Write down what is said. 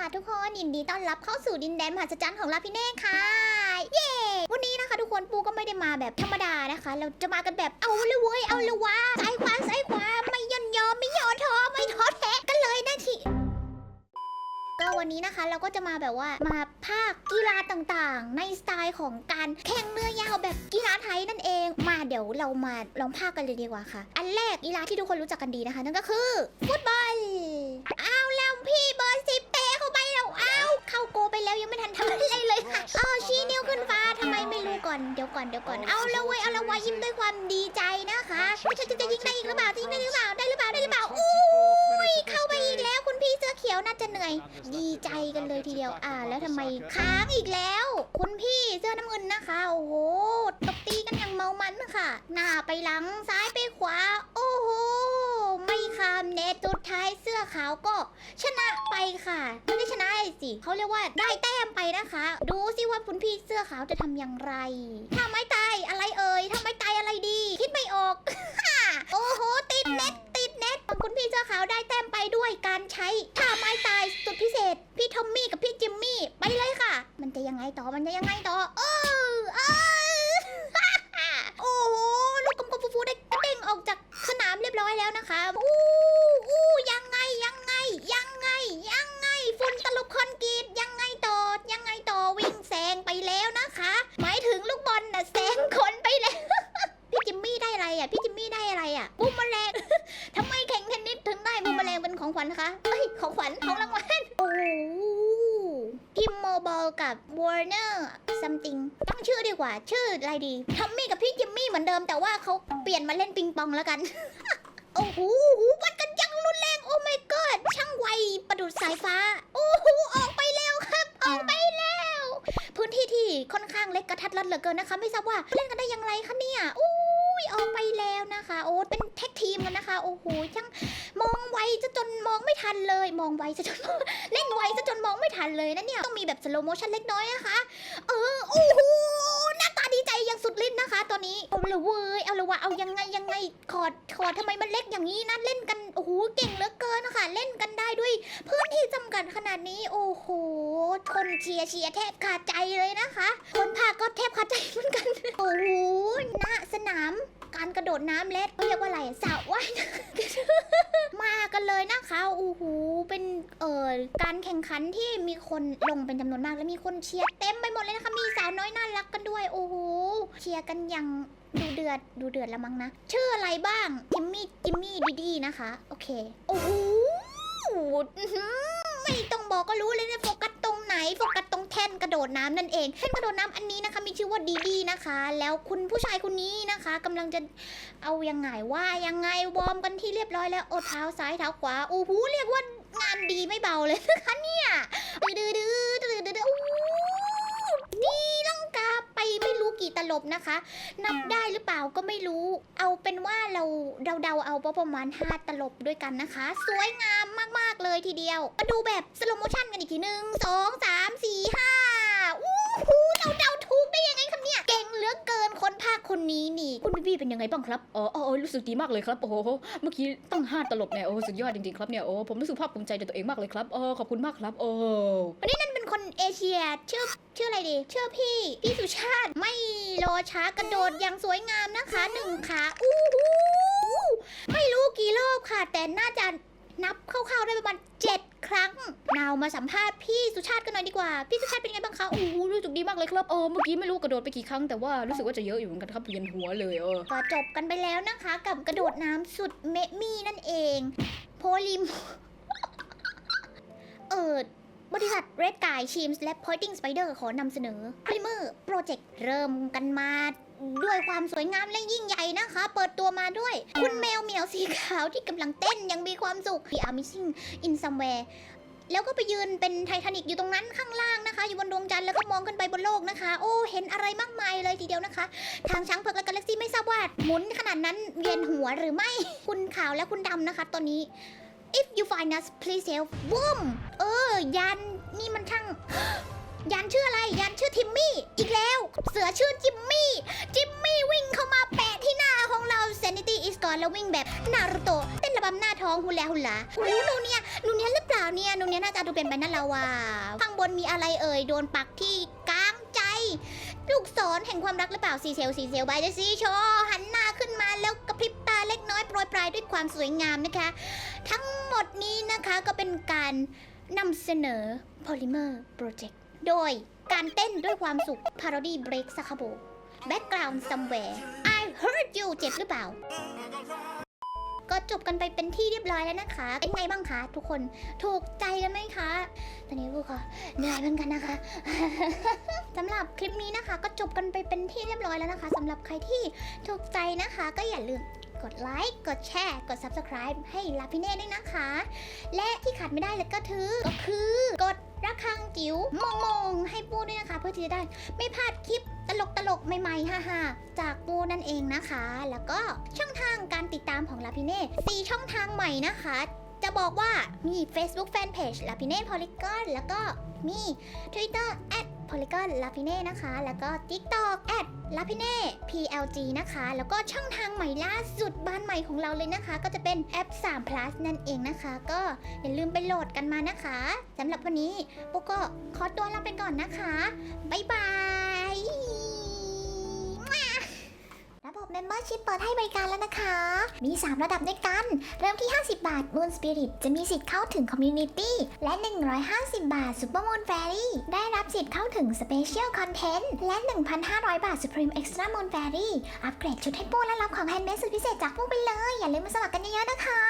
ค่ะทุกคนยินดีต้อนรับเข้าสู่ดินแดนมหัศจรรย์ของลาพิเน่ค่ะ เย้วันนี้นะคะ ทุกคนปูก็ไม่ได้มาแบบธรรมดานะคะ เราจะมากันแบบเอาเลยเว้ยเอาเลยวะซ้ายขวาซ้ายขวาไม่ย่อนยอมไม่ย่อท้อไม่ท้อแท้กันเลยนะทีก็วันนี้นะคะเราก็จะมาแบบว่ามาภาคกีฬาต่างๆ ในสไตล์ของการแข่งเรือยาวแบบกีฬาไทยนั่นเอง มาเดี๋ยวเรามาลองภาคกันเลยดีกว่าค่ะ อันแรกกีฬาที่ทุกคนรู้จักกันดีนะคะ นั่นก็คือฟุตบอลเอาแล้วพี่เบอร์สิบ เอาเข้าโกไปแล้วยังไม่ทันทำอะไรเลยค่ะเออชี้นิ้วขึ้นฟ้าทำไมไม่รู้ก่อนเดี๋ยวก่อนเดี๋ยวก่อนเอาแล้วเว้ยเอาแล้ววายิ้มด้วยความดีใจนะคะไม่ใช่จะจะยิงได้อีกหรือเปล่าจะยิงได้หรือเปล่าได้หรือเปล่าได้หรือเปล่าอู้ยเข้าไปอีกแล้วคุณพี่เสื้อเขียวน่าจะเหนื่อย ดีใจกันเลยทีเดียวอ่า แล้วทำไมค้างอีกแล้ว คุณพี่เสื้อน้ำเงินนะคะ โอ้โหตบตีกันอย่างเมามันค่ะหน้าไปหลังซ้ายไปขวา โอ้โหไมเนตสุดท้ายเสื้อขาวก็ชนะไปค่ะไม่ได้ชนะสิเขาเรียกว่าได้แต้มไปนะคะ ดูสิว่าคุณพี่เสื้อขาวจะทำอย่างไรถ้าไม่ตายอะไรเอ่ยถ้าไม่ตายอะไรดี คิดไม่ออก โอ้โหติดเน็ตติดเน็ตคุณพี่เสื้อขาวได้แต้มไปด้วยการใช้ท่าไม้ตายสุดพิเศษ พี่ทอมมี่กับพี่จิมมี่ไปเลยค่ะ มันจะยังไงต่อมันจะยังไง วัญคะเอ้ย ของขวัญของรางวัล โอ้โหพิมโมบอลกับวอร์เนอร์ something ตั้งชื่อดีกว่า ชื่ออะไรดีทอมมี่กับพี่จิมมี่เหมือนเดิม แต่ว่าเขาเปลี่ยนมาเล่นปิงปองแล้วกัน โอ้โหหูวัดกันยังรุนแรง โอ้ my god ช่างไวประดุดสายฟ้า โอ้โห ออกไปแล้วครับ ออกไปแล้ว พื้นที่ที่ค่อนข้างเล็กกระทัดรัดเหลือเกินนะคะ ไม่ทราบว่าเล่นกันได้อย่างไรคะเนี่ยอุ้ ยออกไปแล้วนะคะ โอ้เป็นแท็กทีมกันนะคะ โอ้โหช่างมองไวซะจนมองไม่ทันเลย มองไวซะจนเล่นไวซะจนมองไม่ทันเลยนะเนี่ยต้องมีแบบสโลโมชั่นเล็กน้อยนะคะ ลยเว้ย เอาลยว่าเอายังไงยังไง คอร์ดคอร์ดทำไมมันเล็กอย่างนี้นะ เล่นกัน โอ้โห เก่งเหลือเกินนะคะเล่นกันได้ด้วยพื้นที่จำกัดขนาดนี้ โอ้โห คนเชียร์เชียร์แทบขาดใจเลยนะคะ คนพาก็แทบขาดใจเหมือนกัน โอ้โหณสนาม การกระโดดน้ำเล็ดเขาเรียกว่าอะไรสระว่ายน้ำมากันเลยนะคะโอ้โห เป็นเอ่อการแข่งขันที่มีคนลงเป็นจำนวนมาก และมีคนเชียร์เต็มไปหมดเลยนะคะ มีสาวน้อยน่ารักกันด้วย โอ้โห เชียร์กันอย่าง ดูเดือดดูเดือดละมั้งนะ ชื่ออะไรบ้าง จิมมี่จิมมี่ดีดีนะคะ โอเค โอ้โหไม่ต้องบอกก็รู้เลยนะโฟกัสตรงไหนโฟกัสตรงแท่นกระโดดน้ำนั่นเองแท่นกระโดดน้ำอันนี้นะคะ มีชื่อว่าดีดีนะคะ แล้วคุณผู้ชายคนนี้นะคะกำลังจะเอายังไงว่ายังไงวอร์มกันที่เรียบร้อยแล้วโอ้เท้าซ้ายเท้าขวาโอ้โหเรียกว่างานดีไม่เบาเลยนะคะเนี่ยดื้อดื้อดื้อดื้อดื้อดี กี่ตลบนะคะ นับได้หรือเปล่าก็ไม่รู้ เอาเป็นว่าเราเดาๆเอาประมาณ 5 ตลบด้วยกันนะคะ สวยงามมากๆเลยทีเดียว มาดูแบบสโลโมชั่นกันอีกทีหนึ่งสองสามสี่ห้าอู้หูเราเดาถูกได้ยังไงครับเนี่ย เก่งเหลือเกินคนภาคคนนี้นี่ คุณพี่เป็นยังไงบ้างครับอ๋ออ๋อรู้สึกดีมากเลยครับโอ้โหเมื่อกี้ตั้งห้าตลบเนี่ยโอ้สุดยอดจริงๆครับเนี่ยโอ้ผมรู้สึกภาคภูมิใจในตัวเองมากเลยครับโอ้ขอบคุณมากครับโอ้นั่นเป็นคนเอเชียชื่อชื่ออะไรดีชื่อพี่พี่สุชา รอช้ากระโดดอย่างสวยงามนะคะหนึ่งขาอู้หูไม่รู้กี่รอบค่ะ แต่น่าจะนับคร่าวๆได้ประมาณเจ็ดครั้ง เรามาสัมภาษณ์พี่สุชาติกันหน่อยดีกว่า พี่สุชาติเป็นไงบ้างคะ โอ้โหรู้สึกดีมากเลยครับเออเมื่อกี้ไม่รู้กระโดดไปกี่ครั้งแต่ว่ารู้สึกว่าจะเยอะอยู่เหมือนกันครับเวียนหัวเลยเออ ก็จบกันไปแล้วนะคะ กับกระโดดน้ำสุดเมมี่นั่นเอง โพลิม เออ บริษัท Red Guy Teams และ Pointing Spider ขอนำเสนอ Primer Project เริ่มกันมาด้วยความสวยงามและยิ่งใหญ่นะคะ เปิดตัวมาด้วย คุณแมวเหมียวสีขาวที่กำลังเต้นอยังมีความสุข The Amazing in Somewhere แล้วก็ไปยืนเป็นไททานิกอยู่ตรงนั้นข้างล่างนะคะ อยู่บนดวงจันทร์แล้วก็มองขึ้นไปบนโลกนะคะ โอ้ เห็นอะไรมากมายเลยทีเดียวนะคะ ทางช้างเผือกและกาแล็กซี่ไม่ทราบว่าหมุนขนาดนั้นเวียนหัวหรือไม่ คุณขาวและคุณดำนะคะ ตอนนี้ if you find us please help บูมเออ ยันนี่มันช่าง ยันชื่ออะไร ยันชื่อทิมมี่ อีกแล้ว เสือชื่อจิมมี่ จิมมี่วิ่งเข้ามาแปะที่หน้าของเรา sanity is gone แล้ววิ่งแบบนารูโตะเต้นระบำหน้าท้องหุลาหุลาโอ้หนูเนี่ยหนูเนี่ยหรือเปล่าเนี่ยหนูเนี่ยน่าจะดูเป็นไปนั่นแล้วว่าข้างบนมีอะไรเอ่ย โดนปักที่กลางใจ ลูกศรแห่งความรักหรือเปล่าซีเซลซีเซลบายเดซีโชหันหน้าขึ้นมาแล้วกระพริบตาเล็กน้อยโปรยปลายด้วยความสวยงามนะคะ ทั้งหมดนี้นะคะก็เป็นการนำเสนอ Polymer Project โดยการเต้นด้วยความสุข Parody Break s a k a b o Background Somewhere I heard you เจ็บหรือเปล่า ก็จบกันไปเป็นที่เรียบร้อยแล้วนะคะ เป็นไงบ้างคะทุกคนถูกใจกันไหมคะ ตอนนี้พวกก็เหนื่อยเหมือนกันนะคะ สำหรับคลิปนี้นะคะ ก็จบกันไปเป็นที่เรียบร้อยแล้วนะคะสำหรับใครที่ถูกใจนะคะ ก็อย่าลืม กดไลค์ กดแชร์ กด Subscribe ให้ลาพิเน่ด้วยนะคะ และที่ขาดไม่ได้เลยก็คือก็คือกดระฆังจิ๋วมองมองๆให้ปูด้วยนะคะ เพื่อที่จะได้ไม่พลาดคลิปตลกตลกๆใหม่ๆฮ่าๆจากปูนั่นเองนะคะ แล้วก็ช่องทางการติดตามของลาพิเน่สี่ช่องทางใหม่นะคะ จะบอกว่ามี Facebook Fanpage ลาพิเน่พอลิกอนแล้วก็มี Twitter Polygon l a p i n e นะคะ แล้วก็ TikTok l a p i n e PLG นะคะ แล้วก็ช่องทางใหม่ล่าสุดบ้านใหม่ของเราเลยนะคะ ก็จะเป็นแอป 3 plus นั่นเองนะคะ ก็อย่าลืมไปโหลดกันมานะคะสำหรับวันนี้ปุ๊กก็ขอตัวลาไปก่อนนะคะ บ๊ายบาย Membership เปิดให้บริการแล้วนะคะ มี 3 ระดับด้วยกัน เริ่มที่ 50 บาท Moon Spirit จะมีสิทธิ์เข้าถึง Community และ 150 บาท Super Moon Fairy ได้รับสิทธิ์เข้าถึง Special Content และ 1,500 บาท Supreme Extra Moon Fairy อัปเกรดชุดให้ปูและรับของแฮนด์เมดสุดพิเศษจากปูไปเลย อย่าลืมมาสมัครกันเยอะๆนะคะ